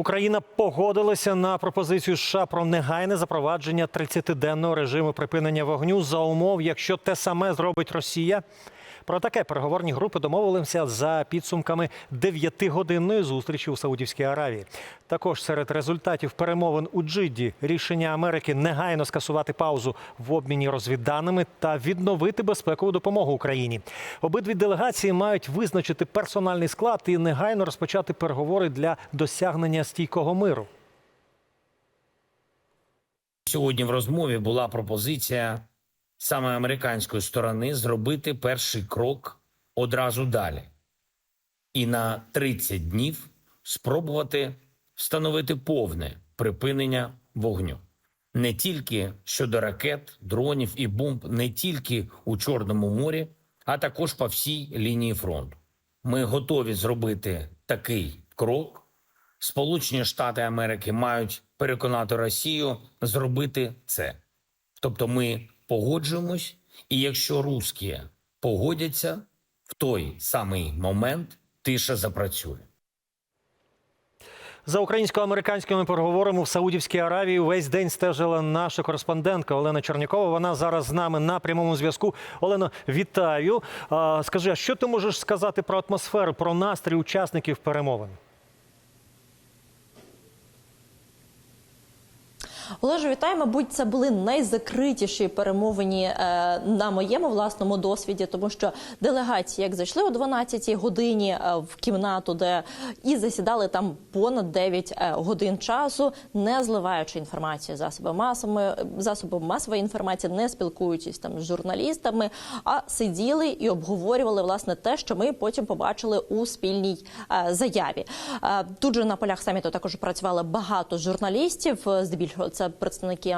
Україна погодилася на пропозицію США про негайне запровадження 30-денного режиму припинення вогню за умов, якщо те саме зробить Росія. Про таке переговорні групи домовилися за підсумками 9-годинної зустрічі у Саудівській Аравії. Також серед результатів перемовин у Джидді рішення Америки негайно скасувати паузу в обміні розвідданими та відновити безпекову допомогу Україні. Обидві делегації мають визначити персональний склад і негайно розпочати переговори для досягнення стійкого миру. Сьогодні в розмові була пропозиція саме американської сторони зробити перший крок одразу далі і на 30 днів спробувати встановити повне припинення вогню не тільки щодо ракет, дронів і бомб, не тільки у Чорному морі, а також по всій лінії фронту. Ми готові зробити такий крок. Сполучені Штати Америки мають переконати Росію зробити це. Тобто ми погоджуємось, і якщо русські погодяться, в той самий момент тиша запрацює. За українсько-американськими переговорами в Саудівській Аравії увесь день стежила наша кореспондентка Олена Чернякова. Вона зараз з нами на прямому зв'язку. Олено, вітаю. Скажи, а що ти можеш сказати про атмосферу, про настрій учасників перемовин? Олеже, вітаю. Мабуть, це були найзакритіші перемовини е, на моєму власному досвіді, тому що делегації, як зайшли о 12-й годині е, в кімнату, де і засідали там понад 9 е, годин часу, не зливаючи інформацію засоби масами засобами масової інформації, не спілкуючись там з журналістами, а сиділи і обговорювали власне те, що ми потім побачили у спільній заяві. Тут же на полях саміту також працювали багато журналістів, здебільшого це представники.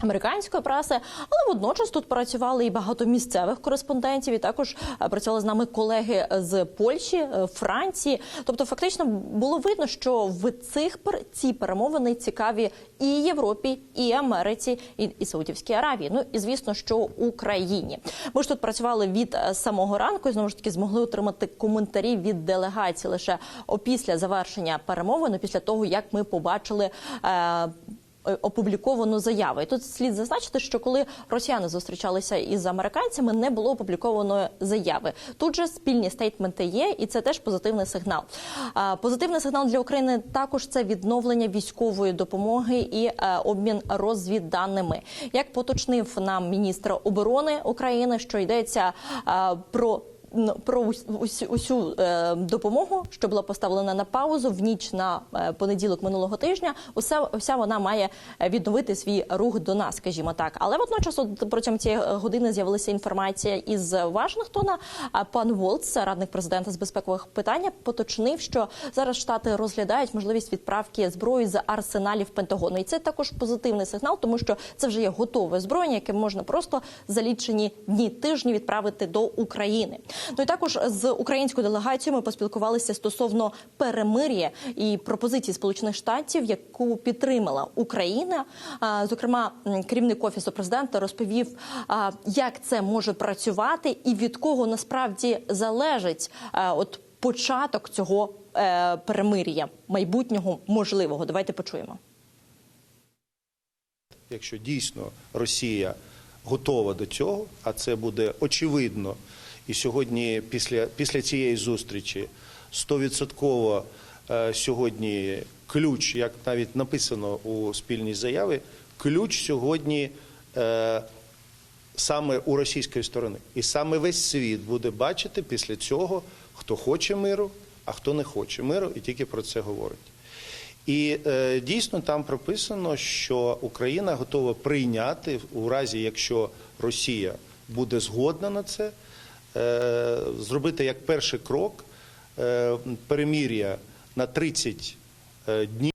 Американської преси, але водночас тут працювали і багато місцевих кореспондентів. І також е, працювали з нами колеги з Польщі, е, Франції. Тобто, фактично було видно, що в цих ці перемовини цікаві і Європі, і Америці, і, і Саудівській Аравії. Ну і звісно, що Україні. Ми ж тут працювали від е, самого ранку і знову ж таки змогли отримати коментарі від делегації лише опісля завершення перемовин, після того як ми побачили. Е, Опубліковану заяву. І тут слід зазначити, що коли росіяни зустрічалися із американцями, не було опублікованої заяви. Тут же спільні стейтменти є, і це теж позитивний сигнал. Позитивний сигнал для України також це відновлення військової допомоги і е, обмін розвідданими. Як поточнив нам міністр оборони України, що йдеться е, про про ус- усю, усю е, допомогу, що була поставлена на паузу в ніч на е, понеділок минулого тижня. Усе вся вона має е, відновити свій рух до нас, скажімо так. Але водночас от протягом цієї години з'явилася інформація із Вашингтона. Пан Волц, радник президента з безпекових питань, поточнив, що зараз штати розглядають можливість відправки зброї з арсеналів Пентагону. І це також позитивний сигнал, тому що це вже є готове зброєння, яке можна просто за лічені дні тижні відправити до України. Ну і також з українською делегацією ми поспілкувалися стосовно перемир'я і пропозиції Сполучених Штатів, яку підтримала Україна. Зокрема, керівник офісу президента розповів, як це може працювати, і від кого насправді залежить от початок цього е, перемир'я майбутнього можливого. Давайте почуємо. Якщо дійсно Росія готова до цього, а це буде очевидно, і сьогодні, після, після цієї зустрічі, 100% е, сьогодні ключ, як навіть написано у спільній заяві, ключ сьогодні е, саме у російської сторони. І саме весь світ буде бачити після цього, хто хоче миру, а хто не хоче миру, і тільки про це говорить. І е, дійсно там прописано, що Україна готова прийняти у разі, якщо Росія буде згодна на це, зробити як перший крок е, перемір'я на 30 е, днів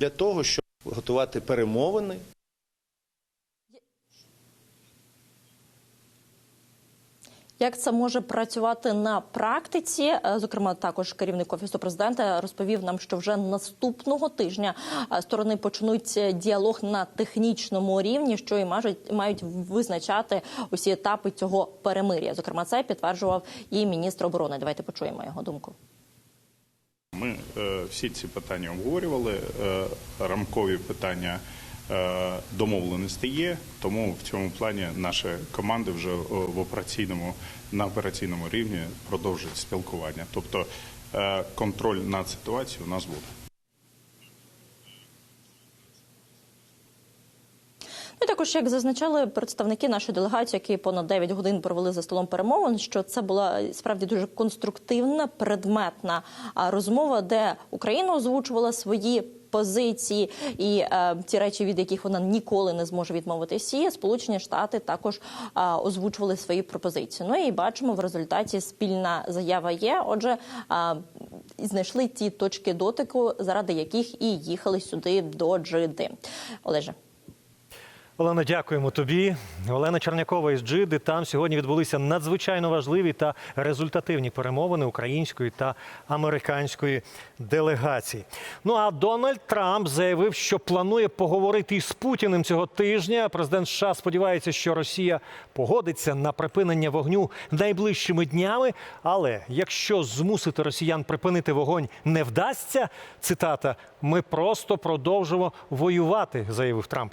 для того, щоб готувати перемовини Як це може працювати на практиці? Е, Зокрема, також керівник офісу президента розповів нам, що вже наступного тижня е, сторони почнуть діалог на технічному рівні, що і мають мають визначати усі етапи цього перемир'я. Зокрема, це підтверджував і міністр оборони. Давайте почуємо його думку. Ми е, всі ці питання обговорювали. е, Рамкові питання домовленості є. Тому в цьому плані наші команди вже е, в операційному на операційному рівні продовжують спілкування. Тобто е, контроль над ситуацією у нас буде. Ну, також, як зазначали представники нашої делегації, які понад 9 годин провели за столом перемовин, що це була справді дуже конструктивна, предметна розмова, де Україна озвучувала свої. Позиції і е, ті речі, від яких вона ніколи не зможе відмовитися, Сполучені Штати також е, озвучували свої пропозиції. Ну і бачимо в результаті спільна заява є. Отже, е, знайшли ті точки дотику, заради яких і їхали сюди до Джиди. Олеже. Олена, дякуємо тобі. Олена Чернякова із Джиди. Там сьогодні відбулися надзвичайно важливі та результативні перемовини української та американської делегації. Ну а Дональд Трамп заявив, що планує поговорити із Путіним цього тижня. Президент США сподівається, що Росія погодиться на припинення вогню найближчими днями. Але якщо змусити росіян припинити вогонь не вдасться, цитата, ми просто продовжимо воювати, заявив Трамп.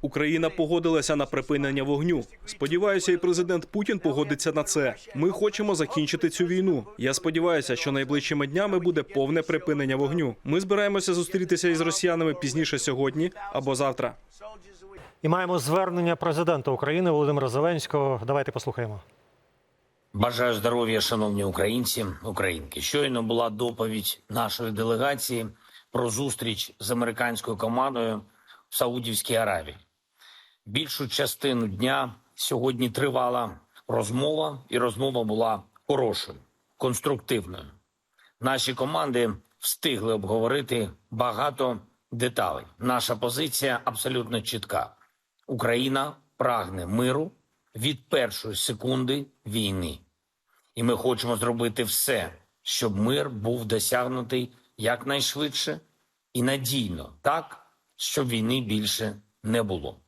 Україна погодилася на припинення вогню. Сподіваюся, і президент Путін погодиться на це. Ми хочемо закінчити цю війну. Я сподіваюся, що найближчими днями буде повне припинення вогню. Ми збираємося зустрітися із росіянами пізніше сьогодні або завтра. І маємо звернення президента України Володимира Зеленського. Давайте послухаємо. Бажаю здоров'я, шановні українці, українки. Щойно була доповідь нашої делегації про зустріч з американською командою Саудівській Аравії. Більшу частину дня сьогодні тривала розмова, і розмова була хорошою, конструктивною. Наші команди встигли обговорити багато деталей. Наша позиція абсолютно чітка. Україна прагне миру від першої секунди війни. І ми хочемо зробити все, щоб мир був досягнутий якнайшвидше і надійно, так, щоб війни більше не було.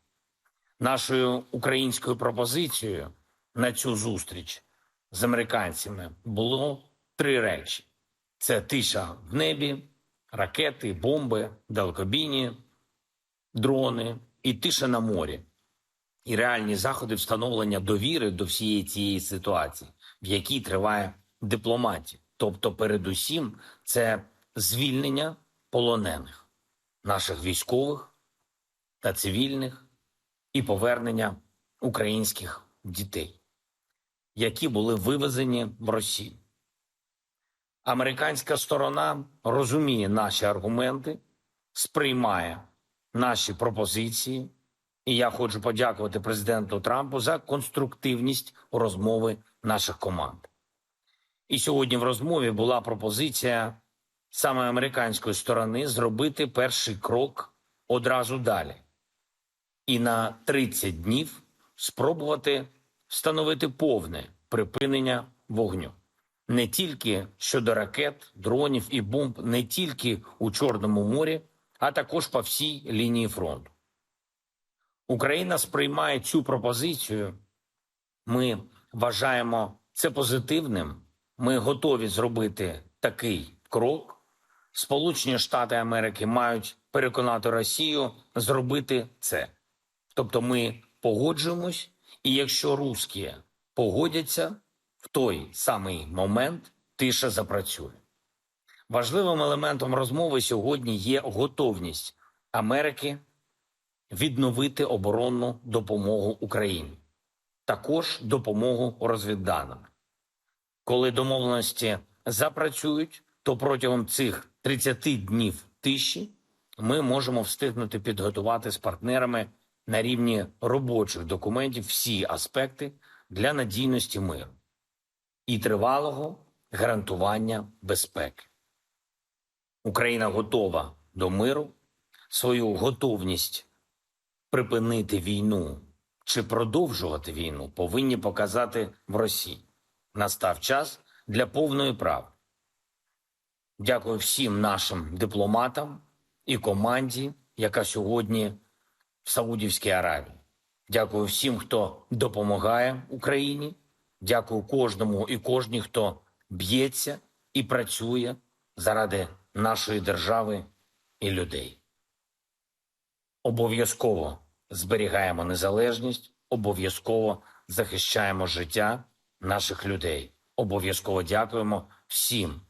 Нашою українською пропозицією на цю зустріч з американцями було три речі: це тиша в небі, ракети, бомби, далекобійні, дрони і тиша на морі. І реальні заходи встановлення довіри до всієї цієї ситуації, в якій триває дипломатія. Тобто, передусім, це звільнення полонених наших військових та цивільних і повернення українських дітей, які були вивезені в Росію. Американська сторона розуміє наші аргументи, сприймає наші пропозиції, і я хочу подякувати президенту Трампу за конструктивність розмови наших команд. І сьогодні в розмові була пропозиція саме американської сторони зробити перший крок одразу далі і на 30 днів спробувати встановити повне припинення вогню не тільки щодо ракет, дронів і бомб, не тільки у Чорному морі, а також по всій лінії фронту. Україна сприймає цю пропозицію. Ми вважаємо це позитивним. Ми готові зробити такий крок. Сполучені Штати Америки мають переконати Росію зробити це. Тобто ми погоджуємось, і якщо русські погодяться, в той самий момент тиша запрацює. Важливим елементом розмови сьогодні є готовність Америки відновити оборонну допомогу Україні, також допомогу розвідданим. Коли домовленості запрацюють, то протягом цих 30 днів тиші ми можемо встигнути підготувати з партнерами на рівні робочих документів всі аспекти для надійності миру і тривалого гарантування безпеки. Україна готова до миру, свою готовність припинити війну чи продовжувати війну повинні показати в Росії. Настав час для повної правди. Дякую всім нашим дипломатам і команді, яка сьогодні в Саудівській Аравії. Дякую всім, хто допомагає Україні. Дякую кожному і кожній, хто б'ється і працює заради нашої держави і людей. Обов'язково зберігаємо незалежність, обов'язково захищаємо життя наших людей. Обов'язково дякуємо всім,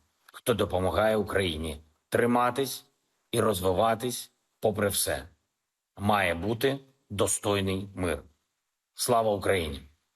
хто допомагає Україні триматись і розвиватись попри все. Має бути достойний мир. Слава Україні!